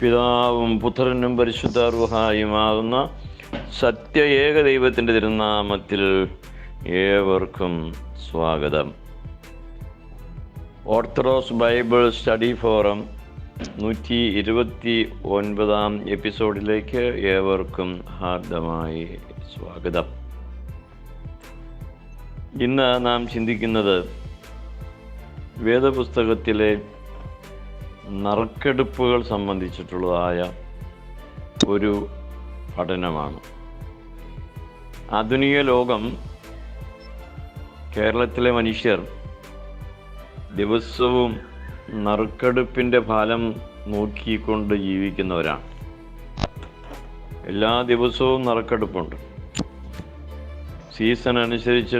പിതാവും പുത്രനും പരിശുദ്ധാർവഹായുമാകുന്ന സത്യ ഏക ദൈവത്തിന്റെ തിരുനാമത്തിൽ ഏവർക്കും സ്വാഗതം. ഓർത്തഡോക്സ് ബൈബിൾ സ്റ്റഡി ഫോറം നൂറ്റി ഇരുപത്തി ഒൻപതാം എപ്പിസോഡിലേക്ക് ഏവർക്കും ഹാർദമായി സ്വാഗതം. ഇന്ന് നാം ചിന്തിക്കുന്നത് വേദപുസ്തകത്തിലെ നറുക്കെടുപ്പുകൾ സംബന്ധിച്ചിട്ടുള്ളതായ ഒരു പഠനമാണ്. ആധുനിക ലോകം കേരളത്തിലെ മനുഷ്യർ ദിവസവും നറുക്കെടുപ്പിന്റെ ഫലം നോക്കിക്കൊണ്ട് ജീവിക്കുന്നവരാണ്. എല്ലാ ദിവസവും നറുക്കെടുപ്പുണ്ട്. സീസൺ അനുസരിച്ച്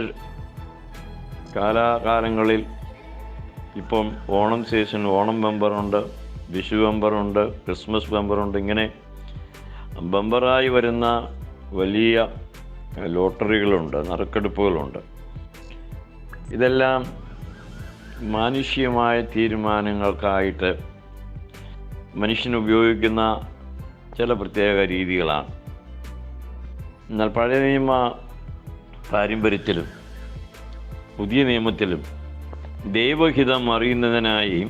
കാലാകാലങ്ങളിൽ ഇപ്പം ഓണം സീസൺ ഓണം ബമ്പറുണ്ട് വിഷു ബമ്പറുണ്ട് ക്രിസ്മസ് ബമ്പറുണ്ട് ഇങ്ങനെ ബമ്പറായി വരുന്ന വലിയ ലോട്ടറികളുണ്ട് നറുക്കെടുപ്പുകളുണ്ട്. ഇതെല്ലാം മാനുഷികമായ തീരുമാനങ്ങൾക്കായിട്ട് മനുഷ്യൻ ഉപയോഗിക്കുന്ന ചില പ്രത്യേക രീതികളാണ്. എന്നാൽ പഴയ നിയമ പാരമ്പര്യത്തിലും പുതിയ നിയമത്തിലും ദൈവഹിതം അറിയുന്നതിനായി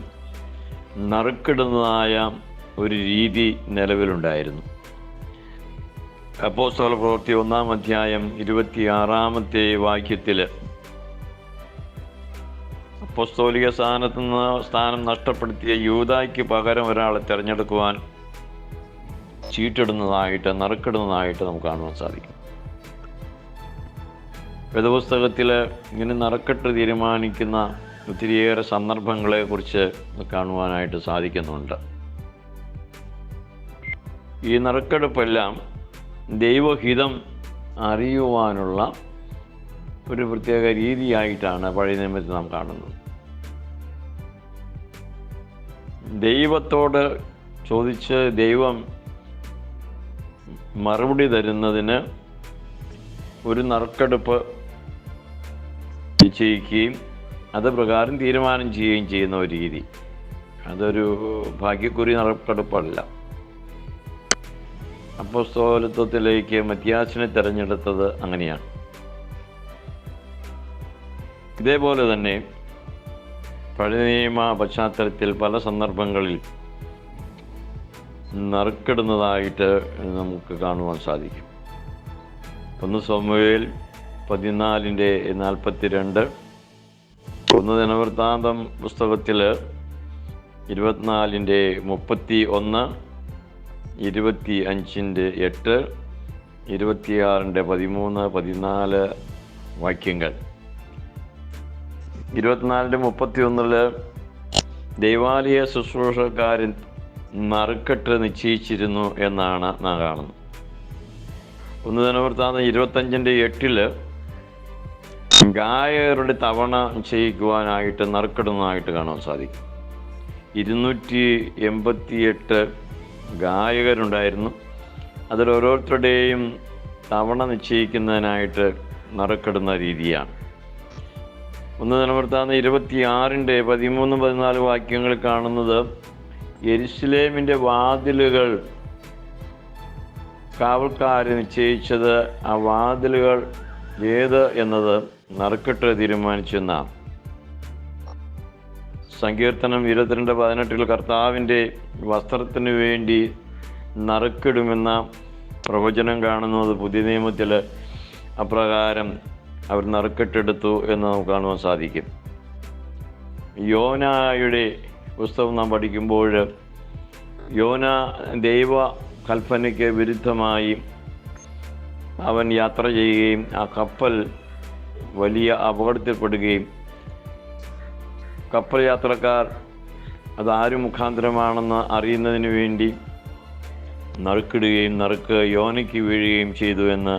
നറുക്കിടുന്നതായ ഒരു രീതി നിലവിലുണ്ടായിരുന്നു. അപ്പോസ്തല പ്രവൃത്തി ഒന്നാം അധ്യായം ഇരുപത്തിയാറാമത്തെ വാക്യത്തിൽ അപ്പോസ്തോലിക സ്ഥാനത്ത് നിന്ന് സ്ഥാനം നഷ്ടപ്പെടുത്തിയ യൂതായ്ക്ക് പകരം ഒരാളെ തിരഞ്ഞെടുക്കുവാൻ ചീട്ടിടുന്നതായിട്ട് നറുക്കിടുന്നതായിട്ട് നമുക്ക് കാണുവാൻ സാധിക്കും. വേദപുസ്തകത്തിൽ ഇങ്ങനെ നറുക്കെട്ട് തീരുമാനിക്കുന്ന ഒത്തിരിയേറെ സന്ദർഭങ്ങളെക്കുറിച്ച് കാണുവാനായിട്ട് സാധിക്കുന്നുണ്ട്. ഈ നറുക്കെടുപ്പെല്ലാം ദൈവഹിതം അറിയുവാനുള്ള ഒരു പ്രത്യേക രീതിയായിട്ടാണ് പഴയ നിയമത്തിൽ നാം കാണുന്നത്. ദൈവത്തോട് ചോദിച്ച് ദൈവം മറുപടി തരുന്നതിന് ഒരു നറുക്കെടുപ്പ് നിശ്ചയിക്കുകയും അത് പ്രകാരം തീരുമാനം ചെയ്യുകയും ചെയ്യുന്ന ഒരു രീതി. അതൊരു ഭാഗ്യക്കുറി നറുക്കെടുപ്പല്ല അപ്പോസ്തോലത്വത്തിലേക്ക് മത്യാസിനെ തിരഞ്ഞെടുത്തത് അങ്ങനെയാണ്. ഇതേപോലെ തന്നെ പഴയ നിയമ പശ്ചാത്തലത്തിൽ പല സന്ദർഭങ്ങളിൽ നറുക്കിടുന്നതായിട്ട് നമുക്ക് കാണുവാൻ സാധിക്കും. ഒന്ന് സോമുവേൽ പതിനാലിന്റെ നാൽപ്പത്തിരണ്ട് ഒന്ന് ദിനവൃത്താന്തം പുസ്തകത്തിൽ ഇരുപത്തിനാലിന്റെ മുപ്പത്തി ഒന്ന് ഇരുപത്തി അഞ്ചിന്റെ എട്ട് ഇരുപത്തിയാറിന്റെ പതിമൂന്ന് പതിനാല് വാക്യങ്ങൾ. ഇരുപത്തിനാലിന്റെ മുപ്പത്തി ഒന്നിൽ ദൈവാലയ ശുശ്രൂഷക്കാരൻ നറുക്കെട്ട് നിശ്ചയിച്ചിരുന്നു എന്നാണ് നാം കാണുന്നത് ഒന്ന് ദിനവൃത്താന്തം ഇരുപത്തഞ്ചിന്റെ എട്ടിൽ ഗായകരുടെ തവണ ചെയ്യിക്കുവാനായിട്ട് നറുക്കിടുന്നതായിട്ട് കാണാൻ സാധിക്കും. ഇരുന്നൂറ്റി എൺപത്തിയെട്ട് ഗായകരുണ്ടായിരുന്നു. അതിൽ ഓരോരുത്തരുടെയും തവണ നിശ്ചയിക്കുന്നതിനായിട്ട് നറുക്കിടുന്ന രീതിയാണ്. ഒന്ന് നിലനിർത്താവുന്ന ഇരുപത്തിയാറിന്റെ പതിമൂന്ന് പതിനാല് വാക്യങ്ങൾ കാണുന്നത് എരുസലേമിന്റെ വാതിലുകൾ കാവൽക്കാർ നിശ്ചയിച്ചത് ആ വാതിലുകൾ ഏത്? എന്നത് നറുക്കെട്ട് തീരുമാനിച്ചെന്ന സങ്കീർത്തനം ഇരുപത്തിരണ്ട് പതിനെട്ടിൽ കർത്താവിന്റെ വസ്ത്രത്തിനു വേണ്ടി നറുക്കിടുമെന്ന പ്രവചനം കാണുന്നത് പുതിയ നിയമത്തിൽ അപ്രകാരം അവർ നറുക്കെട്ടെടുത്തു എന്ന് നമുക്ക് കാണുവാൻ സാധിക്കും. യോനായുടെ പുസ്തകം നാം പഠിക്കുമ്പോൾ യോന ദൈവ കൽപ്പനയ്ക്ക് വിരുദ്ധമായി അവൻ യാത്ര ചെയ്യുകയും ആ കപ്പൽ വലിയ അപകടത്തിൽപ്പെടുകയും കപ്പൽ യാത്രക്കാർ അത് ആര് മുഖാന്തരമാണെന്ന് അറിയുന്നതിന് വേണ്ടി നറുക്കിടുകയും നറുക്ക് യോനയ്ക്ക് വീഴുകയും ചെയ്തു എന്ന്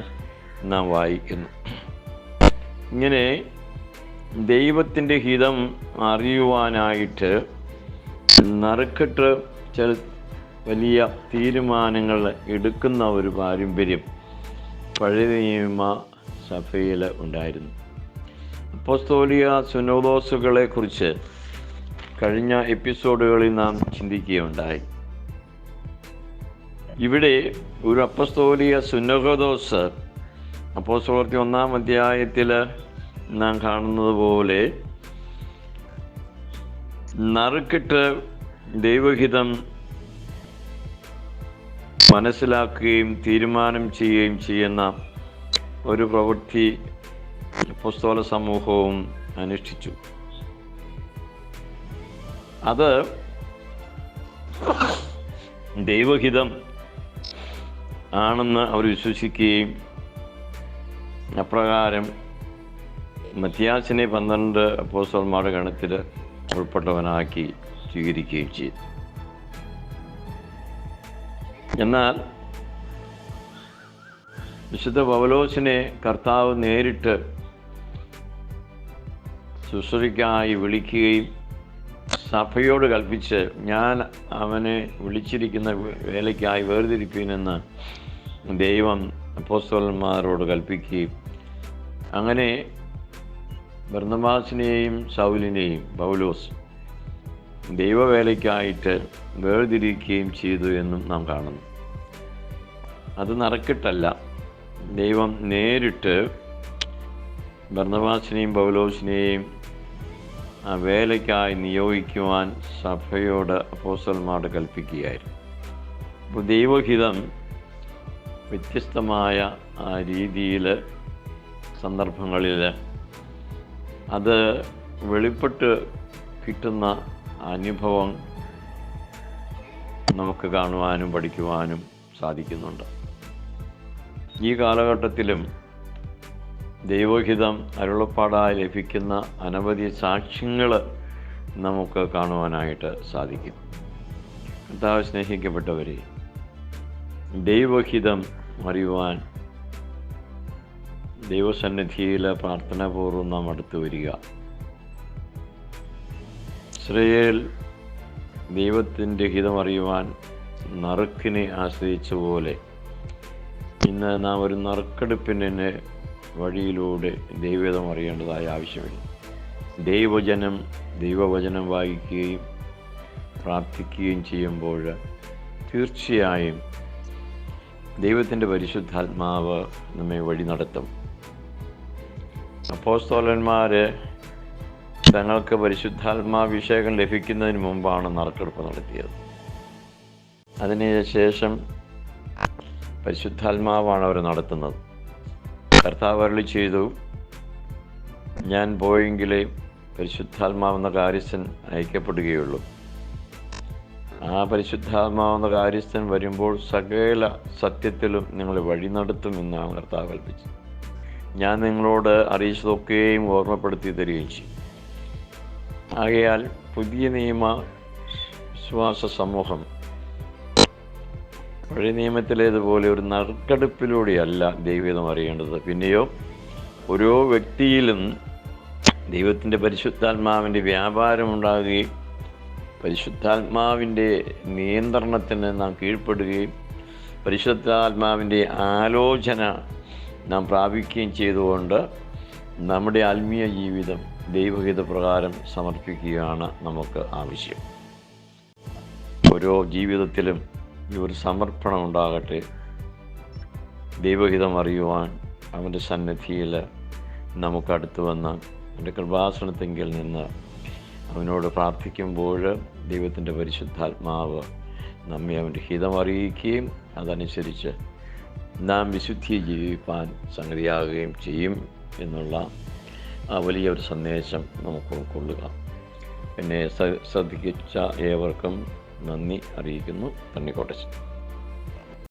നാം വായിക്കുന്നു. ഇങ്ങനെ ദൈവത്തിന്റെ ഹിതം അറിയുവാനായിട്ട് നറുക്കിട്ട് ചില വലിയ തീരുമാനങ്ങൾ എടുക്കുന്ന ഒരു പാരമ്പര്യം പഴയ നിയമ സഭയിൽ ഉണ്ടായിരുന്നു. അപ്പോസ്തോലിയ സുനോദോസുകളെ കുറിച്ച് കഴിഞ്ഞ എപ്പിസോഡുകളിൽ നാം ചിന്തിക്കുകയുണ്ടായി. ഇവിടെ ഒരു അപ്പസ്തോലിയ സുന്നഹദോസ് അപ്പോസ്തോലത്തി ഒന്നാം അധ്യായത്തിൽ നാം കാണുന്നത് പോലെ നറുക്കിട്ട് ദൈവഹിതം മനസ്സിലാക്കുകയും തീരുമാനം ചെയ്യുകയും ചെയ്യുന്ന ഒരു പ്രവൃത്തി പുസ്തോല സമൂഹവും അനുഷ്ഠിച്ചു. അത് ദൈവഹിതം ആണെന്ന് അവർ വിശ്വസിക്കുകയും അപ്രകാരം മത്യാസിനെ പന്ത്രണ്ട് അപ്പോസ്റ്റർമാരുടെ ഗണത്തിൽ ഉൾപ്പെട്ടവനാക്കി സ്വീകരിക്കുകയും ചെയ്തു. എന്നാൽ വിശുദ്ധ പവലോസിനെ കർത്താവ് നേരിട്ട് ശുശ്രൂഷയ്ക്കായി വിളിക്കുകയും സഭയോട് കൽപ്പിച്ച് ഞാൻ അവനെ വിളിച്ചിരിക്കുന്ന വേലയ്ക്കായി വേർതിരിക്കുമെന്ന് ദൈവം അപ്പോസ്തോലന്മാരോട് കൽപ്പിക്കുകയും അങ്ങനെ ബർണബാസിനെയും സൗലിനെയും പൗലോസ് ദൈവവേലയ്ക്കായിട്ട് വേർതിരിക്കുകയും ചെയ്തു എന്നും നാം കാണുന്നു. അത് നറുക്കിട്ടല്ല. ദൈവം നേരിട്ട് ഭരണവാസിനെയും പൗലോസിനെയും ആ വേലയ്ക്കായി നിയോഗിക്കുവാൻ സഭയോട് അപ്പോസ്റ്റലന്മാരോട് കൽപ്പിക്കുകയായിരുന്നു. അപ്പോൾ ദൈവഹിതം വ്യത്യസ്തമായ ആ രീതിയിൽ സന്ദർഭങ്ങളിൽ അത് വെളിപ്പെട്ട് കിട്ടുന്ന അനുഭവം നമുക്ക് കാണുവാനും പഠിക്കുവാനും സാധിക്കുന്നുണ്ട്. ഈ കാലഘട്ടത്തിലും ദൈവഹിതം അരുളപ്പാടായി ലഭിക്കുന്ന അനവധി സാക്ഷ്യങ്ങൾ നമുക്ക് കാണുവാനായിട്ട് സാധിക്കും. കർത്താവ് സ്നേഹിക്കപ്പെട്ടവരെ ദൈവഹിതം അറിയുവാൻ ദൈവസന്നിധിയിൽ പ്രാർത്ഥനാപൂർവം നാം അടുത്തു വരിക. ഇസ്രയേൽ ദൈവത്തിന്റെ ഹിതം അറിയുവാൻ നറുക്കിനെ ആശ്രയിച്ച പോലെ ഇന്ന് നാം ഒരു നറുക്കെടുപ്പിന് വഴിയിലൂടെ ദൈവതം അറിയേണ്ടതായ ആവശ്യമില്ല. ദൈവജനം ദൈവവചനം വായിക്കുകയും പ്രാർത്ഥിക്കുകയും ചെയ്യുമ്പോൾ തീർച്ചയായും ദൈവത്തിന്റെ പരിശുദ്ധാത്മാവ് നമ്മെ വഴി നടത്തും. അപ്പോസ്തോലന്മാർ തങ്ങൾക്ക് പരിശുദ്ധാത്മാഭിഷേകം ലഭിക്കുന്നതിന് മുമ്പാണ് നറുക്കെടുപ്പ് നടത്തിയത്. അതിന് ശേഷം പരിശുദ്ധാത്മാവാണ് അവർ നടത്തുന്നത്. കർത്താവ് അരളി ചെയ്തു ഞാൻ പോയെങ്കിലേ പരിശുദ്ധാത്മാവെന്ന കാര്യസ്ഥൻ അയക്കപ്പെടുകയുള്ളൂ. ആ പരിശുദ്ധാത്മാവെന്ന കാര്യസ്ഥൻ വരുമ്പോൾ സകല സത്യത്തിലും നിങ്ങളെ വഴി നടത്തും എന്നാണ് കർത്താവ് കൽപ്പിച്ചത്. ഞാൻ നിങ്ങളോട് അറിയിച്ചതൊക്കെയും ഓർമ്മപ്പെടുത്തി തരികയും ചെയ്യും. ആകയാൽ പുതിയ നിയമ വിശ്വാസ സമൂഹം പഴയ നിയമത്തിലേതുപോലെ ഒരു നറുക്കെടുപ്പിലൂടെയല്ല ദൈവീതം അറിയേണ്ടത്. പിന്നെയോ ഓരോ വ്യക്തിയിലും ദൈവത്തിന്റെ പരിശുദ്ധാത്മാവിന്റെ വ്യാപാരമുണ്ടാകുകയും പരിശുദ്ധാത്മാവിന്റെ നിയന്ത്രണത്തിന് നാം കീഴ്പ്പെടുകയും പരിശുദ്ധാത്മാവിന്റെ ആലോചന നാം പ്രാപിക്കുകയും ചെയ്തുകൊണ്ട് നമ്മുടെ ആത്മീയ ജീവിതം ദൈവഹിത പ്രകാരം സമർപ്പിക്കുകയാണ് നമുക്ക് ആവശ്യം. ഓരോ ജീവിതത്തിലും ഒരു സമർപ്പണം ഉണ്ടാകട്ടെ. ദൈവഹിതം അറിയുവാൻ അവന്റെ സന്നിധിയിൽ നമുക്ക് അടുത്തു വന്ന് അവന്റെ കൃപാസനത്തെങ്കിൽ നിന്ന് അവനോട് പ്രാർത്ഥിക്കുമ്പോൾ ദൈവത്തിന്റെ പരിശുദ്ധാത്മാവ് നമ്മെ അവന്റെ ഹിതം അറിയിക്കുകയും അതനുസരിച്ച് നാം വിശുദ്ധി ജീവിപ്പാൻ സംഗതിയാകുകയും ചെയ്യും എന്നുള്ള വലിയ ഒരു സന്ദേശം നമുക്ക് ഉൾക്കൊള്ളുക. എന്നെ ശ്രദ്ധിച്ച ഏവർക്കും നന്ദി അറിയിക്കുന്നു. തണ്ണിക്കോട്ടച്ചൻ